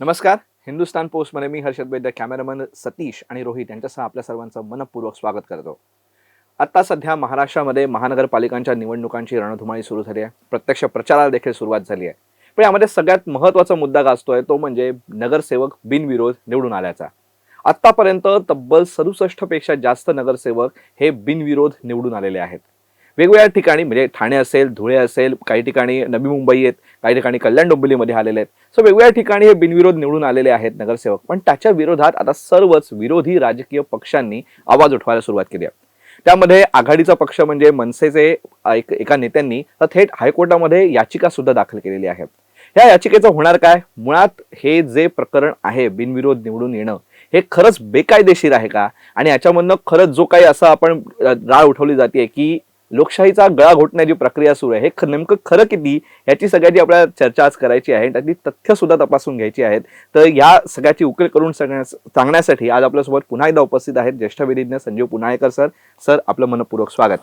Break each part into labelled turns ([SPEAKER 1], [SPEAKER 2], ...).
[SPEAKER 1] नमस्कार हिंदुस्तान पोस्टमध्ये मी हर्षद वैद्य कॅमेरामन सतीश आणि रोहित यांच्यासह आपल्या सर्वांचं मनपूर्वक स्वागत करतो. आत्ता सध्या महाराष्ट्रामध्ये महानगरपालिकांच्या निवडणुकांची रणधुमाळी सुरू झाली आहे. प्रत्यक्ष प्रचाराला देखील सुरुवात झाली आहे. पण यामध्ये सगळ्यात महत्त्वाचा मुद्दा गाजतोय तो म्हणजे नगरसेवक बिनविरोध निवडून आल्याचा. आत्तापर्यंत तब्बल सदुसष्टपेक्षा जास्त नगरसेवक हे बिनविरोध निवडून आलेले आहेत. वेगवेगळ्या ठिकाणी म्हणजे ठाणे असेल धुळे असेल काही ठिकाणी नवी मुंबई आहेत काही ठिकाणी कल्याण डोंबिवलीमध्ये आलेले आहेत. सो वेगवेगळ्या ठिकाणी हे बिनविरोध निवडून आलेले आहेत नगरसेवक. पण त्याच्या विरोधात आता सर्वच विरोधी राजकीय पक्षांनी आवाज उठवायला सुरुवात केली आहे. त्यामध्ये आघाडीचा पक्ष म्हणजे मनसेचे एक एका नेत्यांनी तर थेट हायकोर्टामध्ये याचिका सुद्धा दाखल केलेली आहे. या याचिकेचं होणार काय? मुळात हे जे प्रकरण आहे बिनविरोध निवडून येणं हे खरंच बेकायदेशीर आहे का? आणि याच्यामधनं खरंच जो काही असं आपण राळ उठवली जाते की लोकशाहीचा गळा घोटण्याची प्रक्रिया सुरू आहे. हे नेमकं खरं किती? याची सगळ्याची आपल्याला चर्चा आज करायची आहे त्यातली तथ्य सुद्धा तपासून घ्यायची आहेत. तर या सगळ्याची उकल करून सांगण्यास- सांगण्यासाठी आज आपल्यासोबत पुन्हा एकदा उपस्थित आहेत ज्येष्ठ विधिज्ञ संजीव पुनाळेकर सर. सर आपलं मनपूर्वक स्वागत.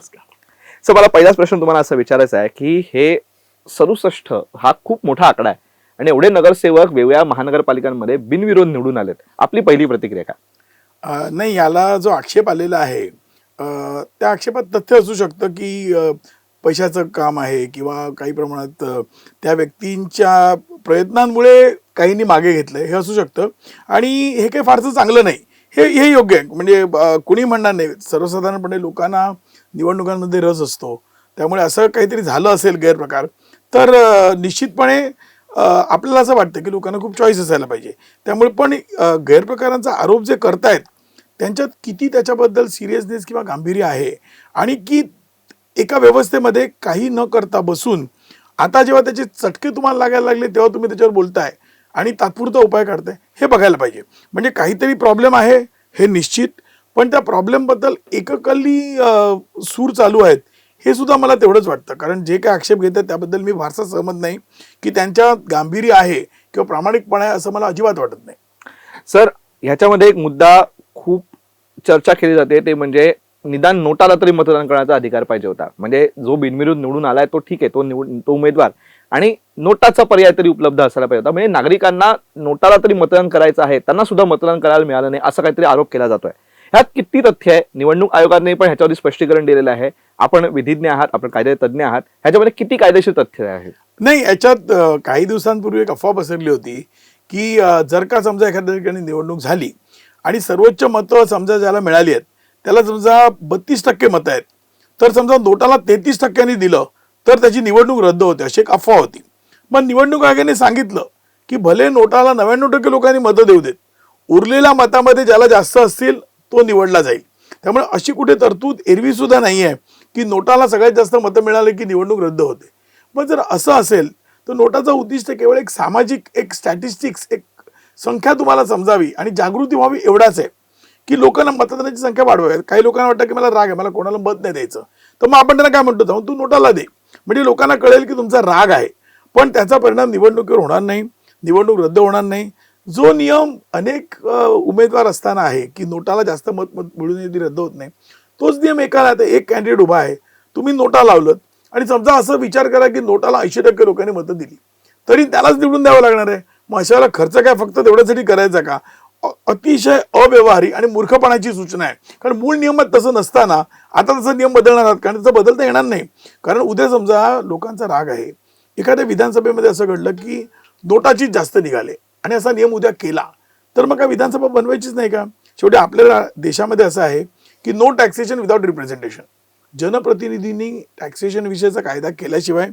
[SPEAKER 1] सर मला पहिलाच प्रश्न तुम्हाला असं विचारायचा आहे की हे सदुसष्ट हा खूप मोठा आकडा आहे आणि एवढे नगरसेवक वेगवेगळ्या महानगरपालिकांमध्ये बिनविरोध निवडून आलेत. आपली पहिली प्रतिक्रिया काय?
[SPEAKER 2] नाही याला जो आक्षेप आलेला आहे त्या आक्षेपात तथ्य असू शकतं की पैशाचं काम आहे किंवा काही प्रमाणात त्या व्यक्तींच्या प्रयत्नांमुळे काहींनी मागे घेतलं हे असू शकतं. आणि हे काही फारसं चांगलं नाही. हे हे योग्य आहे. म्हणजे कुणी म्हणणार नाही. सर्वसाधारणपणे लोकांना निवडणुकांमध्ये रस असतो. त्यामुळे असं काहीतरी झालं असेल गैरप्रकार तर निश्चितपणे आपल्याला असं वाटतं की लोकांना खूप चॉईस असायला पाहिजे. त्यामुळे पण गैरप्रकारांचा आरोप जे करतायत त्यांच्यात किती त्याच्याबद्दल सिरियसनेस किंवा गांभीर्य आहे? आणि की एका व्यवस्थेमध्ये काही न करता बसून आता जेव्हा त्याचे चटके तुम्हाला लागायला लागले तेव्हा तुम्ही त्याच्यावर बोलताय आणि तात्पुरता उपाय काढताय हे बघायला पाहिजे. म्हणजे काहीतरी प्रॉब्लेम आहे हे निश्चित. पण त्या प्रॉब्लेमबद्दल एककल्ली सूर चालू आहेत हे सुद्धा मला तेवढंच वाटतं. कारण जे काही आक्षेप घेतात त्याबद्दल मी फारसा सहमत नाही की त्यांच्या गांभीर्य आहे किंवा प्रामाणिकपणा आहे असं मला अजिबात वाटत नाही.
[SPEAKER 1] सर ह्याच्यामध्ये एक मुद्दा खूप चर्चा केली जाते ते म्हणजे निदान नोटाला तरी मतदान करण्याचा अधिकार पाहिजे होता. म्हणजे जो बिनविरोध निवडून आलाय तो ठीक आहे तो निवड तो उमेदवार. आणि नोटाचा पर्याय तरी उपलब्ध असायला पाहिजे होता. म्हणजे नागरिकांना नोटाला तरी मतदान करायचं आहे त्यांना सुद्धा मतदान करायला मिळालं नाही असा काहीतरी आरोप केला जातोय. ह्यात किती तथ्य आहे? निवडणूक आयोगाने पण ह्याच्यावरती स्पष्टीकरण दिलेलं आहे. आपण विधिज्ञ आहात आपण कायदे तज्ज्ञ आहात. ह्याच्यामध्ये किती कायदेशीर तथ्य आहे?
[SPEAKER 2] नाही याच्यात काही दिवसांपूर्वी एक अफवा पसरली होती की जर का समजा एखाद्या ठिकाणी निवडणूक झाली आणि सर्वोच्च मतं समजा ज्याला मिळाली आहेत त्याला समजा बत्तीस टक्के मतं आहेत. तर समजा नोटाला तेहतीस टक्क्यांनी दिलं तर त्याची निवडणूक रद्द होते अशी एक अफवा होती. मग निवडणूक आयोगाने सांगितलं की भले नोटाला नव्याण्णव टक्के लोकांनी मतं देऊ देत उरलेल्या मतामध्ये ज्याला जास्त असतील तो निवडला जाईल. त्यामुळे अशी कुठे तरतूद एरवी सुद्धा नाही आहे की नोटाला सगळ्यात जास्त मतं मिळाले की निवडणूक रद्द होते. पण जर असं असेल तर नोटाचं उद्दिष्ट केवळ एक सामाजिक एक स्टॅटिस्टिक्स एक संख्या तुम्हाला समजावी आणि जागृती व्हावी एवढाच आहे. की लोकांना मतदानाची संख्या वाढवावी. काही लोकांना वाटतं की मला राग आहे मला कोणाला मत नाही द्यायचं. तर मग आपण त्यांना काय म्हणतो? जाऊन तू नोटाला दे. म्हणजे लोकांना कळेल की तुमचा राग आहे. पण त्याचा परिणाम निवडणुकीवर होणार नाही. निवडणूक रद्द होणार नाही. जो नियम अनेक उमेदवार असताना आहे की नोटाला जास्त मत मत मिळून येते रद्द होत नाही तोच नियम एकाला आता एक कॅन्डिडेट उभा आहे. तुम्ही नोटा लावलं आणि समजा असं विचार करा की नोटाला ऐंशी टक्के लोकांनी मतं दिली. तरी त्यालाच निवडून द्यावं लागणार आहे. मग अशाला खर्च काय फक्त तेवढ्यासाठी करायचा का? अतिशय अव्यवहारिक आणि मूर्खपणाची सूचना आहे. कारण मूळ नियमात तसं नसताना आता तसं नियम बदलणार आहात. कारण तसं बदलता येणार नाही. कारण उद्या समजा लोकांचा राग आहे. एखाद्या विधानसभेमध्ये असं घडलं की नोटाचीच जास्त निघाले आणि असा नियम उद्या केला. तर मग काय विधानसभा बनवायचीच नाही का? शेवटी आपल्या देशामध्ये असं आहे की नो टॅक्सेशन विदाउट रिप्रेझेंटेशन जनप्रतिनिधींनी टॅक्सेशन विषयाचा कायदा केल्याशिवाय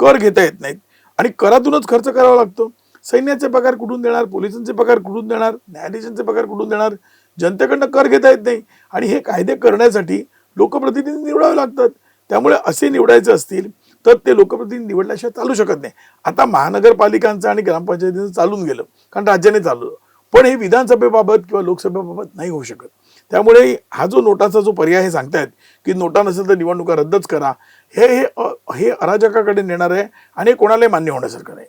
[SPEAKER 2] कर घेता येत नाहीत. आणि करातूनच खर्च करावा लागतो. सैन्याचे पगार कुठून देणार पोलिसांचे पगार कुठून देणार न्यायाधीशांचे पगार कुठून देणार? जनतेकडनं कर घेता येत नाही. आणि हे कायदे करण्यासाठी लोकप्रतिनिधी निवडावे लागतात. त्यामुळे असे निवडायचे असतील तर ते लोकप्रतिनिधी निवडल्याशिवाय चालू शकत नाही. आता महानगरपालिकांचं आणि ग्रामपंचायतीचं चालून गेलं कारण राज्याने चालवलं. पण हे विधानसभेबाबत किंवा लोकसभेबाबत नाही होऊ शकत. त्यामुळे हा जो नोटाचा जो पर्याय हे सांगतायत की नोटा नसेल तर निवडणुका रद्दच करा. हे हे हे अराजकाकडे नेणार आहे आणि कोणालाही मान्य होण्यासारखं नाही.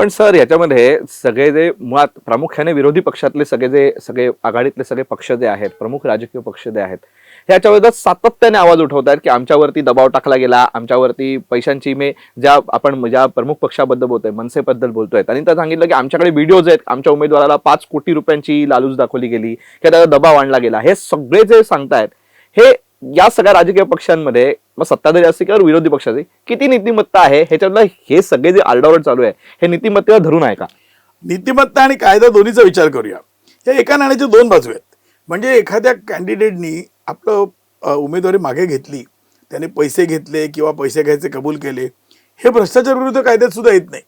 [SPEAKER 1] पण सर याच्यामध्ये सगळे जे मुळात प्रामुख्याने विरोधी पक्षातले सगळे जे सगळे आघाडीतले सगळे पक्ष जे आहेत प्रमुख राजकीय पक्ष जे आहेत ह्याच्या विरोधात सातत्याने आवाज उठवत आहेत की आमच्यावरती दबाव टाकला गेला आमच्यावरती पैशांची मे ज्या आपण ज्या प्रमुख पक्षाबद्दल बोलतोय मनसेबद्दल बोलतोय त्यांनी तर सांगितलं की आमच्याकडे व्हिडिओज आहेत आमच्या उमेदवाराला पाच कोटी रुपयांची लालूच दाखवली गेली किंवा त्याचा दबाव आणला गेला. हे सगळे जे सांगतायत हे या सगळ्या राजकीय पक्षांमध्ये मग सत्ताधारी असते किंवा विरोधी पक्षाचे किती नीतिमत्ता आहे? ह्याच्यातलं हे सगळे जे आरडाओरड चालू आहे हे नीतिमत्तेला धरून आहे का?
[SPEAKER 2] नीतिमत्ता आणि कायदा दोन्हीचा विचार करूया. या एका नाण्याच्या दोन बाजू आहेत. म्हणजे एखाद्या कॅन्डिडेटनी आपलं उमेदवारी मागे घेतली त्याने पैसे घेतले किंवा पैसे घ्यायचे कबूल केले हे भ्रष्टाचार विरुद्ध कायद्यात सुद्धा येत नाही.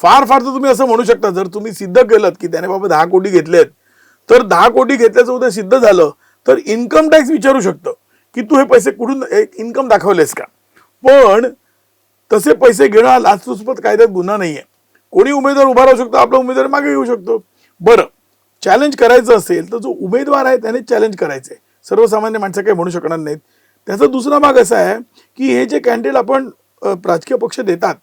[SPEAKER 2] फार फार तर तुम्ही असं म्हणू शकता जर तुम्ही सिद्ध केलं की त्याने बाबा दहा कोटी घेतलेत तर दहा कोटी घेतल्याचं उद्या सिद्ध झालं तर इन्कम टॅक्स विचारू शकतं. की तू हे पैसे कुठून इन्कम दाखवलेस का? पण तसे पैसे घेणं हा लाचलुचपत कायद्यात गुन्हा नाही आहे कोणी उमेदवार उभा राहू शकतो आपला उमेदवार मागे घेऊ शकतो. बरं चॅलेंज करायचं असेल तर जो उमेदवार आहे त्याने चॅलेंज करायचं आहे सर्वसामान्य माणसं काही म्हणू शकणार नाहीत. त्याचा दुसरा भाग असा आहे की हे जे कॅन्डिडेट आपण राजकीय पक्ष देतात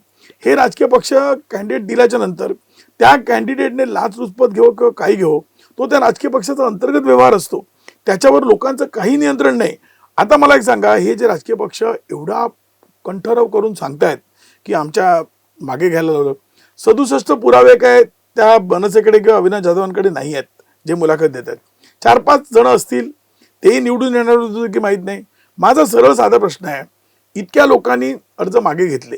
[SPEAKER 2] हे राजकीय पक्ष कॅन्डिडेट दिल्याच्या नंतर त्या कॅन्डिडेटने लाचलुचपत घेऊ किंवा काही घेऊ तो त्या राजकीय पक्षाचा अंतर्गत व्यवहार असतो. त्याच्यावर लोकांचं काही नियंत्रण नाही. आता मला एक सांगा हे जे राजकीय पक्ष एवढा कंठरव करून सांगतायत की आमच्या मागे घ्यायला लावलं. सदुसष्ट पुरावे काय त्या बनसेकडे किंवा अविनाश जाधवांकडे नाही आहेत जे मुलाखत देत आहेत चार पाच जण असतील तेही निवडून येणार होतं की माहीत नाही. माझा सरळ साधा प्रश्न आहे इतक्या लोकांनी अर्ज मागे घेतले.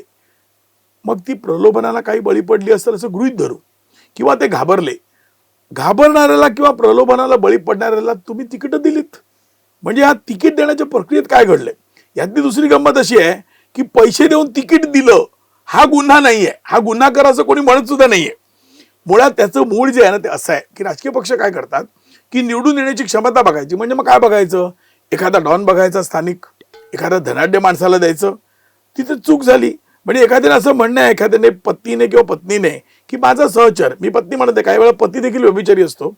[SPEAKER 2] मग ती प्रलोभनाला काही बळी पडली असेल असं गृहित धरू किंवा ते घाबरले. घाबरणाऱ्याला किंवा प्रलोभनाला बळी पडणाऱ्याला तुम्ही तिकीट दिलीत. म्हणजे या तिकीट देण्याच्या प्रक्रियेत काय घडलंय? यातली दुसरी गंमत अशी आहे की पैसे देऊन तिकीट दिलं हा गुन्हा नाही आहे हा गुन्हा कर असं कोणी म्हणत सुद्धा नाही आहे मुळात त्याचं मूळ जे आहे ना ते असं आहे की राजकीय पक्ष काय करतात? की निवडून येण्याची क्षमता बघायची. म्हणजे मग काय बघायचं? एखादा डॉन बघायचा स्थानिक एखादा धनाढ्य माणसाला द्यायचं. तिथे चूक झाली. म्हणजे एखाद्याने असं म्हणणं आहे एखाद्याने पत्नीने किंवा पत्नीने की माझा सहचर मी पत्नी म्हणते काही वेळा पती देखील व्यभिचारी असतो.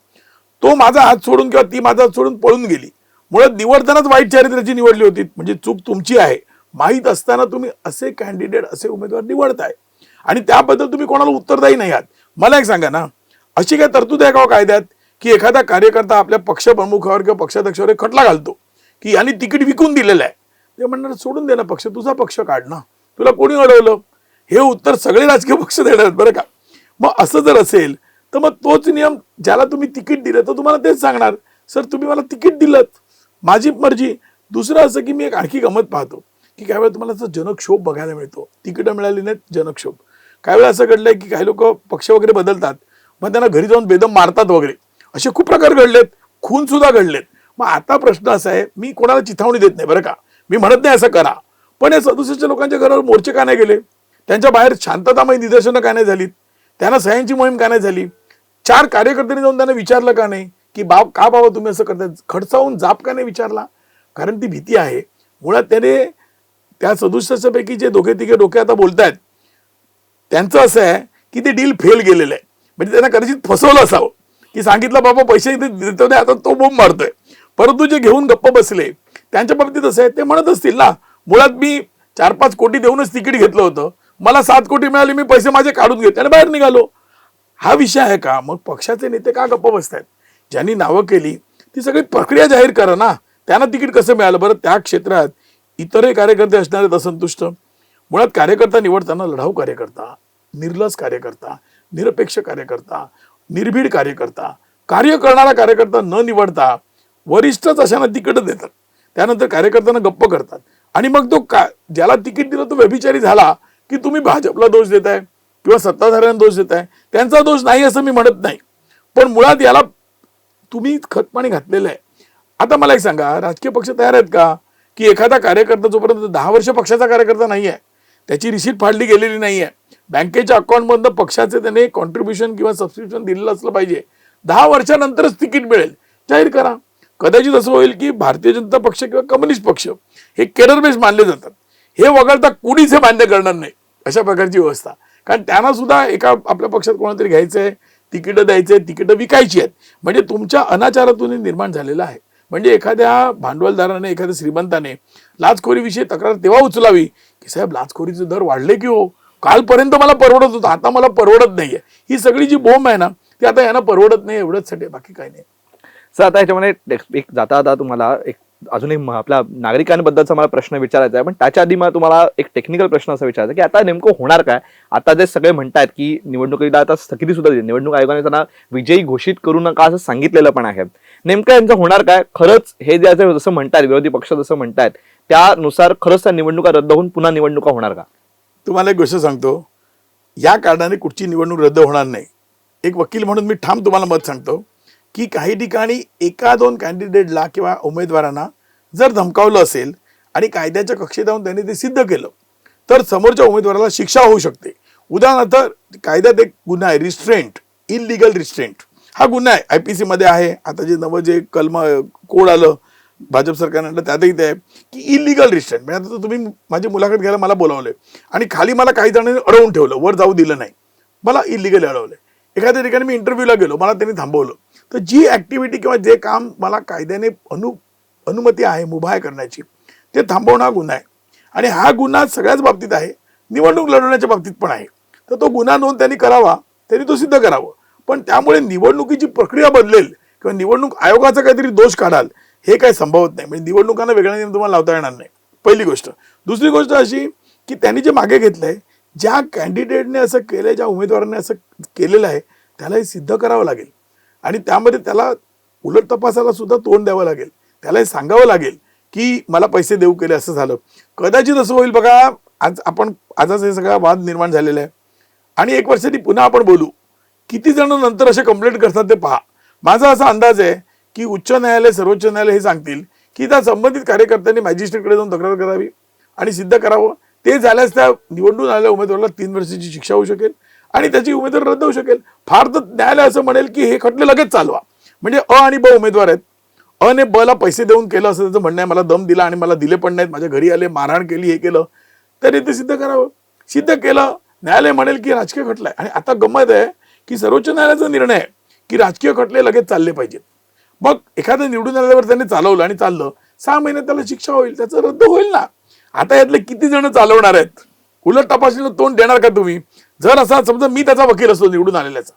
[SPEAKER 2] तो माझा हात सोडून किंवा ती माझा हात सोडून पळून गेली. मुळात निवडतानाच वाईट चारित्र्याची निवडली होती. म्हणजे चूक तुमची आहे. माहीत असताना तुम्ही असे कॅन्डिडेट असे उमेदवार निवडताय. आणि त्याबद्दल तुम्ही कोणाला उत्तरदायी नाही आहात. मला एक सांगा ना. अशी काय तरतूद आहे का हो कायद्यात? की एखादा कार्यकर्ता आपल्या पक्षप्रमुखावर किंवा पक्षाध्यक्षावर खटला घालतो. की यांनी तिकीट विकून दिलेलं आहे. ते म्हणणार सोडून दे ना पक्ष तुझा पक्ष काढ ना. तुला कोणी अडवलं? हे उत्तर सगळे राजकीय पक्ष देणार आहेत बरं का. मग असं जर असेल तर मग तोच नियम ज्याला तुम्ही तिकीट दिलं तर तुम्हाला तेच सांगणार सर तुम्ही मला तिकीट दिलं माझी मर्जी. दुसरं असं की मी एक आणखी गमत पाहतो की काही वेळा तुम्हाला असं जनक्षोभ बघायला मिळतो. तिकीटं मिळाली नाहीत जनक्षोभ. काही वेळा असं घडलंय की काही लोक पक्ष वगैरे बदलतात मग त्यांना घरी जाऊन बेदम मारतात वगैरे. असे खूप प्रकार घडलेत खून सुद्धा घडलेत. मग आता प्रश्न असा आहे मी कोणाला चिथावणी देत नाही बरं का? मी म्हणत नाही असं करा. पण या सदुसष्ट लोकांच्या घरावर मोर्चे का नाही गेले? त्यांच्या बाहेर शांततामय निदर्शनं का नाही झालीत? त्यांना सह्यांची मोहीम का नाही झाली? चार कार्यकर्त्यांनी जाऊन त्यांना विचारलं का नाही? की बाब का बाबा तुम्ही असं करताय? खडसावून जाप का नाही विचारला? कारण ती भीती आहे. मुळात त्याने त्या सदुसष्टपैकी जे दोघे तिघे डोके आता बोलतायत त्यांचं असं आहे की ते डील फेल गेलेलं आहे. म्हणजे त्यांना कदाचित फसवलं असावं. की सांगितलं बाबा पैसे इथे देतो नाही आता तो बोंब मारतोय. परंतु जे घेऊन गप्प बसले त्यांच्या बाबतीत असं आहे ते म्हणत असतील ना मुळात मी चार पाच कोटी देऊनच तिकीट घेतलं होतं. मला सात कोटी मिळाली मी पैसे माझे काढून घेतले आणि बाहेर निघालो. हा विषय आहे का? मग पक्षाचे नेते का गप्प बसतायत? ज्यांनी नावं केली ती सगळी प्रक्रिया जाहीर करा ना. त्यांना तिकीट कसं मिळालं? बरं त्या क्षेत्रात इतरही कार्यकर्ते असणार आहेत असंतुष्ट. मुळात कार्यकर्ता निवडताना लढाऊ कार्यकर्ता निर्लस कार्यकर्ता निरपेक्ष कार्यकर्ता निर्भीड कार्यकर्ता कार्य करणारा कार्यकर्ता न निवडता वरिष्ठच अशांना तिकीट देतात. त्यानंतर कार्यकर्त्यांना गप्प करतात. आणि मग तो का ज्याला तिकीट दिलं तो व्यभिचारी झाला की तुम्ही भाजपला दोष देताय किंवा सत्ताधाऱ्यांना दोष देताय? त्यांचा दोष नाही असं मी म्हणत नाही. पण मुळात याला तुम्ही खतपाणी घातलेलं आहे. आता मला एक सांगा राजकीय पक्ष तयार आहेत का? की एखादा कार्यकर्ता जोपर्यंत दहा वर्ष पक्षाचा कार्यकर्ता नाही आहे त्याची रिसीट फाडली गेलेली नाही आहे बँकेच्या अकाउंटमधनं पक्षाचे त्याने कॉन्ट्रीब्युशन किंवा सबस्क्रिप्शन दिलेलं असलं पाहिजे दहा वर्षानंतरच तिकीट मिळेल. जाहीर करा. कदाचित असं होईल की भारतीय जनता पक्ष किंवा कम्युनिस्ट पक्ष हे केडर बेस मानले जातात. हे वगळता कुणीच हे मान्य करणार नाही. अशा प्रकारची व्यवस्था. कारण त्यांना सुद्धा एका आपल्या पक्षात कोणातरी घ्यायचं आहे तिकीटं द्यायचे तिकीटं विकायची आहेत. म्हणजे तुमच्या अनाचारातून निर्माण झालेलं आहे. म्हणजे एखाद्या भांडवलदाराने एखाद्या श्रीमंताने लाचखोरीविषयी तक्रार तेव्हा उचलावी की साहेब लाचखोरीचे दर वाढले की हो? कालपर्यंत मला परवडत होतं आता मला परवडत नाहीये. ही सगळी जी बोंब आहे ना ती आता यांना परवडत नाही एवढंच साठी बाकी काही नाही.
[SPEAKER 1] सर आता ह्याच्यामध्ये एक जाता जाता तुम्हाला एक अजून एक आपल्या नागरिकांबद्दलचा मला प्रश्न विचारायचा आहे पण त्याच्या आधी मला तुम्हाला एक टेक्निकल प्रश्न असा विचारायचा की आता नेमकं होणार काय? आता जे सगळे म्हणतात की निवडणुकीला आता स्थगिती सुद्धा दिली निवडणूक आयोगाने त्यांना विजयी घोषित करू नका असं सांगितलेलं पण आहे. नेमकं यांचं होणार काय? खरंच हे जे जसं म्हणतात विरोधी पक्ष जसं म्हणतात त्यानुसार खरंच त्या निवडणुका रद्द होऊन पुन्हा निवडणुका होणार का?
[SPEAKER 2] तुम्हाला एक गोष्ट सांगतो. या कारणाने कुठची निवडणूक रद्द होणार नाही. एक वकील म्हणून मी ठाम तुम्हाला मत सांगतो. की काही ठिकाणी एका दोन कॅन्डिडेटला किंवा उमेदवारांना जर धमकावलं असेल आणि कायद्याच्या कक्षेत जाऊन त्यांनी ते सिद्ध केलं तर समोरच्या उमेदवाराला शिक्षा होऊ शकते. उदाहरणार्थ कायद्यात एक गुन्हा आहे रिस्ट्रेंट इलिगल रिस्ट्रेंट हा गुन्हा आहे आय पी सीमध्ये आहे. आता जे नवं जे कलम कोड आलं भाजप सरकारने आणलं त्यातही ते आहे. की इलिगल रिस्ट्रेंट म्हणजे आता तुम्ही माझी मुलाखत घ्यायला मला बोलावले आणि खाली मला काही जणांनी अडवून ठेवलं वर जाऊ दिलं नाही. मला इलिगल अडवलं एखाद्या ठिकाणी मी इंटरव्ह्यूला गेलो मला त्यांनी थांबवलं. तर जी ऍक्टिव्हिटी किंवा जे काम मला कायद्याने अनु अनुमती आहे मुभा करण्याची ते थांबवणं हा गुन्हा आहे. आणि हा गुन्हा सगळ्याच बाबतीत आहे. निवडणूक लढवण्याच्या बाबतीत पण आहे. तर तो गुन्हा नोंद त्यांनी करावा त्यांनी तो सिद्ध करावं. पण त्यामुळे निवडणुकीची प्रक्रिया बदलेल किंवा निवडणूक आयोगाचा काहीतरी दोष काढाल हे काही संभवत नाही. म्हणजे निवडणुकांना वेगळा नियम तुम्हाला लावता येणार नाही. पहिली गोष्ट. दुसरी गोष्ट अशी की त्यांनी जे मागे घेतलं आहे ज्या कॅन्डिडेटने असं केलं आहे ज्या उमेदवाराने असं केलेलं आहे त्याला हे सिद्ध करावं लागेल. आणि त्यामध्ये त्याला उलट तपासाला सुद्धा तोंड द्यावं लागेल. त्याला हे सांगावं लागेल की मला पैसे देऊ केले असं झालं. कदाचित असं होईल बघा आज आपण आजच हे सगळा वाद निर्माण झालेला आहे. आणि एक वर्षांनी पुन्हा आपण बोलू. किती जण नंतर असे कंप्लेंट करतात ते पहा. माझा असा अंदाज आहे की उच्च न्यायालय सर्वोच्च न्यायालय हे सांगतील की त्या संबंधित कार्यकर्त्यांनी मॅजिस्ट्रेटकडे जाऊन तक्रार करावी आणि सिद्ध करावं. ते झाल्यास त्या निवडून आलेल्या उमेदवाराला तीन वर्षाची शिक्षा होऊ शकेल. आणि त्याची उमेदवार रद्द होऊ शकेल. फार तर न्यायालय असं म्हणेल की हे खटले लगेच चालवा. म्हणजे अ आणि ब उमेदवार आहेत. अ ने बला पैसे देऊन केलं असं त्याचं म्हणणं आहे. मला दम दिला आणि मला दिले पण नाहीत. माझ्या घरी आले मारहाण केली हे केलं. तरी ते सिद्ध करावं. सिद्ध केलं न्यायालय म्हणेल की राजकीय खटला आहे. आणि आता गंमत आहे की सर्वोच्च न्यायालयाचा निर्णय आहे की राजकीय खटले लगेच चालले पाहिजेत. मग एखादं निवडून आल्यावर त्यांनी चालवलं आणि चाललं सहा महिन्यात त्याला शिक्षा होईल त्याचं रद्द होईल ना? आता यातले किती जण चालवणार आहेत? उलट तपासणीला तोंड देणार का तुम्ही? जर असा समजा मी त्याचा वकील असतो निवडून आलेल्याचा.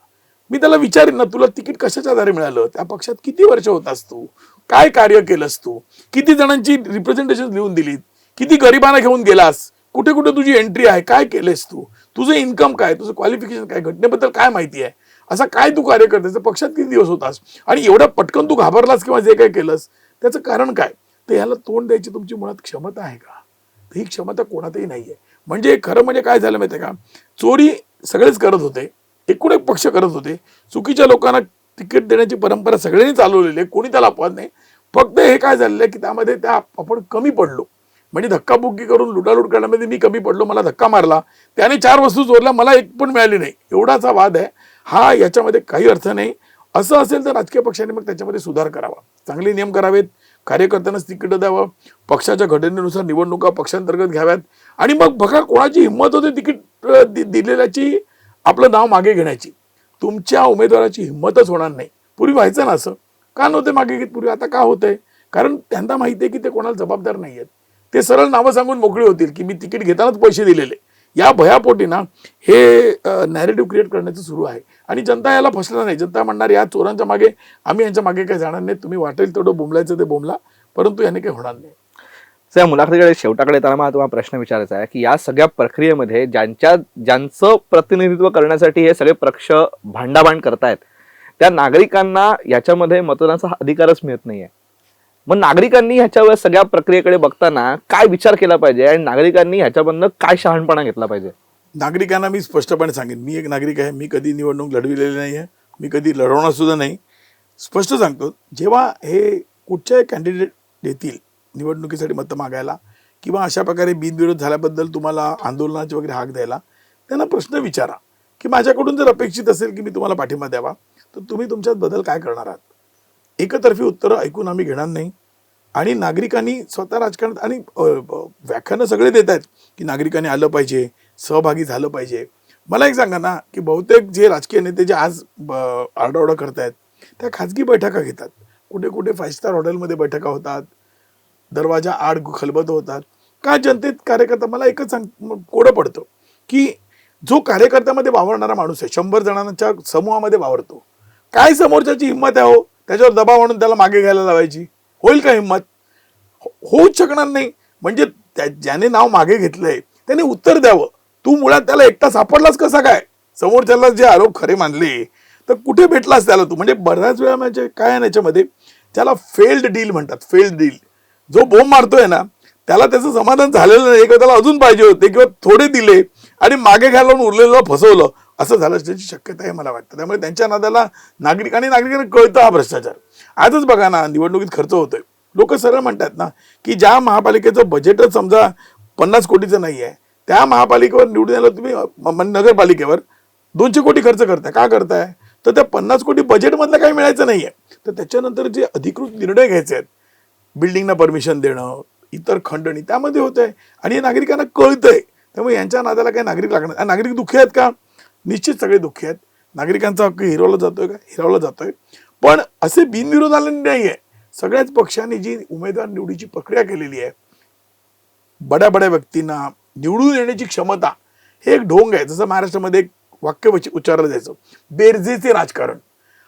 [SPEAKER 2] मी त्याला विचारेन ना तुला तिकीट कशाच्या आधारे मिळालं? त्या पक्षात किती वर्ष होतास तू काय कार्य केलंस तू किती जणांची रिप्रेझेंटेशन लिहून दिलीत? किती गरिबांना घेऊन गेलास? कुठे कुठे तुझी एंट्री आहे? काय केलेस तू? तुझं इन्कम काय? तुझं क्वालिफिकेशन काय? घटनेबद्दल काय माहिती आहे? असा काय तू कार्य करतेस? पक्षात किती दिवस होतास? आणि एवढं पटकन तू घाबरलास किंवा जे काय केलंस त्याचं कारण काय? तर याला तोंड द्यायची तुमची मुळात क्षमता आहे का? ही क्षमता कोणातही नाही आहे म्हणजे खरं म्हणजे काय झालं माहिती का? चोरी सगळेच करत होते. एकूण एक पक्ष करत होते. चुकीच्या लोकांना तिकीट देण्याची परंपरा सगळ्यांनी चालवलेली आहे. कोणी त्याला अपवाद नाही. फक्त हे काय झालेलं आहे की त्यामध्ये त्या आपण कमी पडलो. म्हणजे धक्काबुक्की करून लुटालूट करण्यामध्ये मी कमी पडलो मला धक्का मारला. त्याने चार वस्तू चोरल्या मला एक पण मिळाली नाही. एवढाचा वाद आहे. हा याच्यामध्ये काही अर्थ नाही. असं असेल तर राजकीय पक्षाने मग त्याच्यामध्ये सुधार करावा. चांगले नियम करावेत. कार्यकर्त्यांनाच तिकीटं द्यावं. पक्षाच्या घटनेनुसार निवडणुका पक्षांतर्गत घ्याव्यात. आणि मग बघा कोणाची हिंमत होते तिकीट दि- दिलेल्याची आपलं नाव मागे घेण्याची. तुमच्या उमेदवाराची हिंमतच होणार नाही. पूर्वी व्हायचं ना असं? का नव्हते मागे घेत पूर्वी? आता का होतंय? कारण त्यांना माहिती आहे की ते कोणाला जबाबदार नाही आहेत ते सरळ नावं सांगून मोकळे होतील की मी तिकीट घेतानाच पैसे दिलेले. या भयापोटी ना हे नॅरेटिव्ह क्रिएट करण्याचं सुरू आहे. आणि जनता याला फसलं नाही. जनता म्हणणार या चोरांच्या मागे आम्ही यांच्या मागे काही जाणार नाही. तुम्ही वाटेल तेवढं बोंबलायचं ते बोंबला परंतु याने काही होणार नाही.
[SPEAKER 1] सर या मुलाखतीकडे शेवटाकडे येताना मला तुम्हाला प्रश्न विचारायचा आहे की या सगळ्या प्रक्रियेमध्ये ज्यांच्या ज्यांचं प्रतिनिधित्व करण्यासाठी हे सगळे पक्ष भांडाभांड करतायत त्या नागरिकांना याच्यामध्ये मतदानाचा अधिकारच मिळत नाहीये. मग नागरिकांनी ह्याच्या सगळ्या प्रक्रियेकडे बघताना काय विचार केला पाहिजे आणि नागरिकांनी ह्याच्यामधनं काय शहाणपणा घेतला पाहिजे?
[SPEAKER 2] नागरिकांना मी स्पष्टपणे सांगेन. मी एक नागरिक आहे. मी कधी निवडणूक लढविलेली नाही आहे मी कधी लढवणार सुद्धा नाही. स्पष्ट सांगतो जेव्हा हे कुठच्याही कॅन्डिडेट देतील निवडणुकीसाठी मतं मागायला किंवा अशा प्रकारे बिनविरोध झाल्याबद्दल तुम्हाला आंदोलनाची वगैरे हाक द्यायला त्यांना प्रश्न विचारा. की माझ्याकडून जर अपेक्षित असेल की मी तुम्हाला पाठिंबा द्यावा तर तुम्ही तुमच्यात बदल काय करणार आहात? एकतर्फी उत्तरं ऐकून आम्ही घेणार नाही. आणि नागरिकांनी स्वतः राजकारणात आणि व्याख्यानं सगळे देत आहेत की नागरिकांनी आलं पाहिजे सहभागी झालं पाहिजे. मला एक सांगा ना की बहुतेक जे राजकीय नेते जे आज ब- आरडाओरडा करतायत त्या खाजगी बैठका घेतात. कुठे कुठे फाईव्ह स्टार हॉटेलमध्ये बैठका होतात. दरवाजा आड खलबत होतात. का जनतेत कार्यकर्ता मला एकच सांग कोडं पडतं की जो कार्यकर्त्यामध्ये वावरणारा माणूस आहे शंभर जणांच्या समूहामध्ये वावरतो. काय समोरच्याची हिंमत आहे हो? त्याच्यावर दबाव आणून त्याला मागे घ्यायला लावायची. होईल का हिंमत? हो, होऊच शकणार नाही. म्हणजे त्या- ज्याने नाव मागे घेतलंय त्याने उत्तर द्यावं. तू मुळात त्याला एकटा सापडलास कसा काय? समोरच्याला जे आरोप खरे मानले तर कुठे भेटलास त्याला तू? म्हणजे बऱ्याच वेळा म्हणजे काय आहे ना याच्यामध्ये त्याला फेल्ड डील म्हणतात फेल्ड डील जो बोंब मारतोय ना त्याला त्याचं समाधान झालेलं नाही. किंवा त्याला अजून पाहिजे होते किंवा थोडे दिले आणि मागे घालून उरलेलं फसवलं असं झालं असण्याची शक्यता आहे मला वाटतं. त्यामुळे त्यांच्या नादाला नागरिक आणि नागरिकांना कळतं हा भ्रष्टाचार. आजच बघा ना निवडणुकीत खर्च होतोय. लोक सरळ म्हणतात ना की ज्या महापालिकेचं बजेटच समजा पन्नास कोटीचं नाही आहे त्या महापालिकेवर निवडून आलं तुम्ही नगरपालिकेवर दोनशे कोटी खर्च करताय. का करताय? तर त्या पन्नास कोटी बजेटमधलं काही मिळायचं नाहीये. तर त्याच्यानंतर जे अधिकृत निर्णय घ्यायचे आहेत बिल्डिंगना परमिशन देणं इतर खंडणी त्यामध्ये होत आहे आणि हे नागरिकांना कळतंय. त्यामुळे यांच्या नादाला काही नागरिक लागणार आणि नागरिक दुःखी आहेत का? निश्चित सगळे दुःखी आहेत. नागरिकांचा हक्क हिरवला जातोय का? हिरावला जातोय. पण असे बिनविरोध आले नाही आहे सगळ्याच पक्षांनी जी उमेदवार निवडीची प्रक्रिया केलेली आहे बड्या बड्या व्यक्तींना निवडून येण्याची क्षमता हे एक ढोंग आहे. जसं महाराष्ट्रामध्ये एक वाक्य वच- उच्चारलं जायचं. बेरजेचे राजकारण.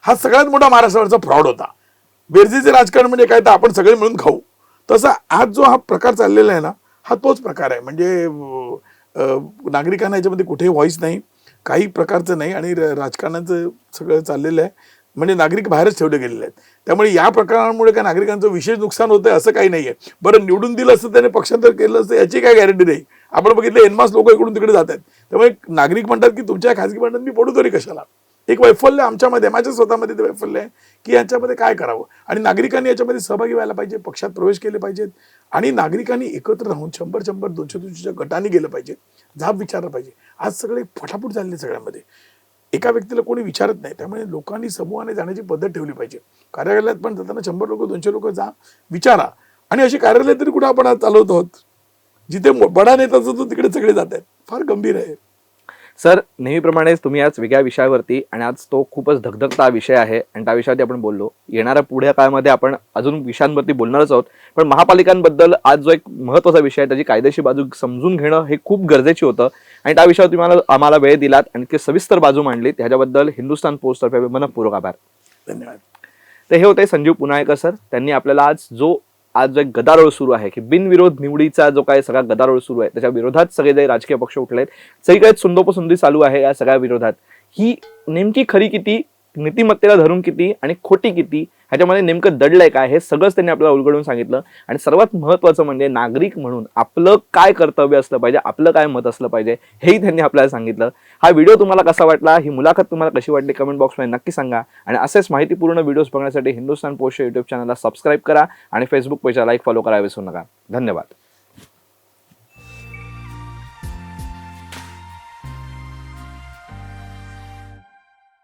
[SPEAKER 2] हा सगळ्यात मोठा महाराष्ट्रावरचा फ्रॉड होता. बेरजेचे राजकारण म्हणजे काय? तर आपण सगळे मिळून खाऊ. तसा आज जो हा प्रकार चाललेला आहे ना हा तोच प्रकार आहे. म्हणजे नागरिकांना याच्यामध्ये कुठेही व्हॉइस नाही काही प्रकारचं नाही आणि राजकारणाचं सगळं चाललेलं आहे. म्हणजे नागरिक बाहेरच ठेवले गेलेले आहेत. त्यामुळे या प्रकरणामुळे काय नागरिकांचं विशेष नुकसान होतंय असं काही नाही आहे बरं निवडून दिलं असतं त्याने पक्षांतर केलं असतं याची काय गॅरंटी नाही. आपण बघितलं एनमास लोक इकडून तिकडे जात आहेत त्यामुळे नागरिक म्हणतात की तुमच्या खासगी भांडणात मी पडू तरी कशाला? एक वैफल्य आमच्यामध्ये माझ्या स्वतःमध्ये ते वैफल्य आहे की याच्यामध्ये काय करावं? आणि नागरिकांनी याच्यामध्ये सहभागी व्हायला पाहिजे पक्षात प्रवेश केले पाहिजेत आणि नागरिकांनी एकत्र राहून शंभर शंभर दोनशे दोनशेच्या गटाने गेलं पाहिजे जाब विचारलं पाहिजे. आज सगळे फटाफट झाले सगळ्यामध्ये. एका व्यक्तीला कोणी विचारत नाही त्यामुळे लोकांनी समूहाने जाण्याची पद्धत ठेवली पाहिजे. कार्यालयात पण जाताना शंभर लोक दोनशे लोक जा विचारा. आणि अशी कार्यालय तरी कुठे आपण आज चालवत आहोत? जिथे बडा नेता असतो तिकडे सगळे जात आहेत फार गंभीर आहे.
[SPEAKER 1] सर नेहमीप्रमाणेच तुम्ही आज वेगळ्या विषयावरती आणि आज तो खूपच धगधगता विषय आहे आणि त्या विषयावरती आपण बोललो. येणाऱ्या पुढ्या काळामध्ये आपण अजून विषयांवरती बोलणारच आहोत. पण महापालिकांबद्दल आज जो एक महत्त्वाचा विषय आहे त्याची कायदेशीर बाजू समजून घेणं हे खूप गरजेची होतं. आणि त्या विषयावर तुम्ही मला आम्हाला वेळ दिलात आणि ते सविस्तर बाजू मांडली त्याच्याबद्दल हिंदुस्थान पोस्टतर्फे मनपूर्वक आभार.
[SPEAKER 2] धन्यवाद.
[SPEAKER 1] तर हे होते संजीव पुनाळेकर सर. त्यांनी आपल्याला आज जो आज जो एक गदारोळ सुरू आहे की बिनविरोध निवडीचा जो काय सगळा गदारोळ सुरू आहे त्याच्या विरोधात सगळे जे राजकीय पक्ष उठले आहेत सगळीकडे सुंदोपसुंदी चालू आहे या सगळ्या विरोधात. ही नेमकी खरी किती नीतिमत्तेला धरून किती आणि खोटी किती ह्याच्यामध्ये नेमकं दडलंय काय हे सगळंच त्यांनी आपल्याला उलगडून सांगितलं. आणि सर्वात महत्वाचं म्हणजे नागरिक म्हणून आपलं काय कर्तव्य असलं पाहिजे आपलं काय मत असलं पाहिजे हेही त्यांनी आपल्याला सांगितलं. हा व्हिडिओ तुम्हाला कसा वाटला ही मुलाखत तुम्हाला कशी वाटली कमेंट बॉक्समध्ये नक्की सांगा. आणि असेच माहितीपूर्ण व्हिडिओज बघण्यासाठी हिंदुस्तान पोस्ट युट्यूब चॅनलला सबस्क्राईब करा आणि फेसबुक पेजला लाईक फॉलो करा विसरू नका. धन्यवाद.